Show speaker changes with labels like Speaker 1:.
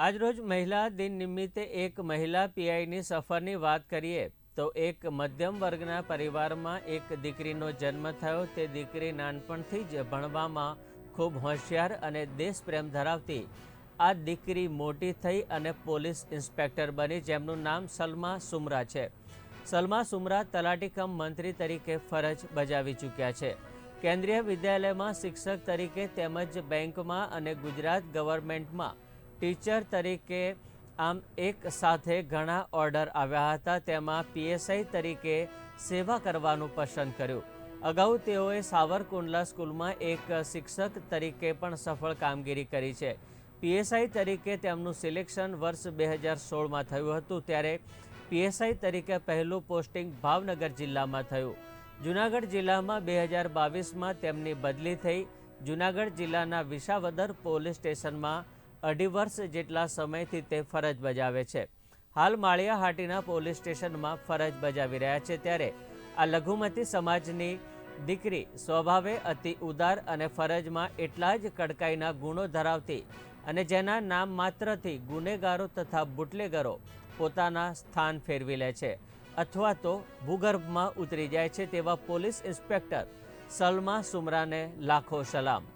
Speaker 1: આજરોજ મહિલા દિન નિમિત્તે એક મહિલા પીઆઈની સફરની વાત કરીએ તો એક મધ્યમ વર્ગના પરિવારમાં એક દીકરીનો જન્મ થયો. તે દીકરી નાનપણથી જ ભણવામાં ખૂબ હોશિયાર અને દેશપ્રેમ ધરાવતી. આ દીકરી મોટી થઈ અને પોલીસ ઇન્સ્પેક્ટર બની, જેમનું નામ સલમા સુમરા છે. સલમા સુમરા તલાટીકમ મંત્રી તરીકે ફરજ બજાવી ચૂક્યા છે. કેન્દ્રીય વિદ્યાલયમાં શિક્ષક તરીકે તેમજ બેંકમાં અને ગુજરાત ગવર્મેન્ટમાં ટીચર તરીકે આમ એક સાથે ઘણા ઓર્ડર આવ્યા હતા. તેમાં પીએસઆઈ તરીકે સેવા કરવાનું પસંદ કર્યું. અગાઉ તેઓએ સાવરકુંડલા સ્કૂલમાં એક શિક્ષક તરીકે પણ સફળ કામગીરી કરી છે. પીએસઆઈ તરીકે તેમનું સિલેક્શન વર્ષ બે હજાર સોળમાં થયું હતું, ત્યારે પીએસઆઈ તરીકે પહેલું પોસ્ટિંગ ભાવનગર જિલ્લામાં થયું. જૂનાગઢ જિલ્લામાં બે હજાર બાવીસમાં તેમની બદલી થઈ. જૂનાગઢ જિલ્લાના વિસાવદર પોલીસ સ્ટેશનમાં અઢી વર્ષ જેટલા સમયથી તે ફરજ બજાવે છે. હાલ માળિયાહાટીના પોલીસ સ્ટેશનમાં ફરજ બજાવી રહ્યા છે ત્યારે આ લઘુમતી સમાજની દીકરી સ્વભાવે અતિ ઉદાર અને ફરજમાં એટલા જ કડકાઈના ગુણો ધરાવતી અને જેના નામ માત્રથી ગુનેગારો તથા બુટલેગરો પોતાના સ્થાન ફેરવી લે છે અથવા તો ભૂગર્ભમાં ઉતરી જાય છે તેવા પોલીસ ઇન્સ્પેક્ટર સલમા સુમરાને લાખો સલામ.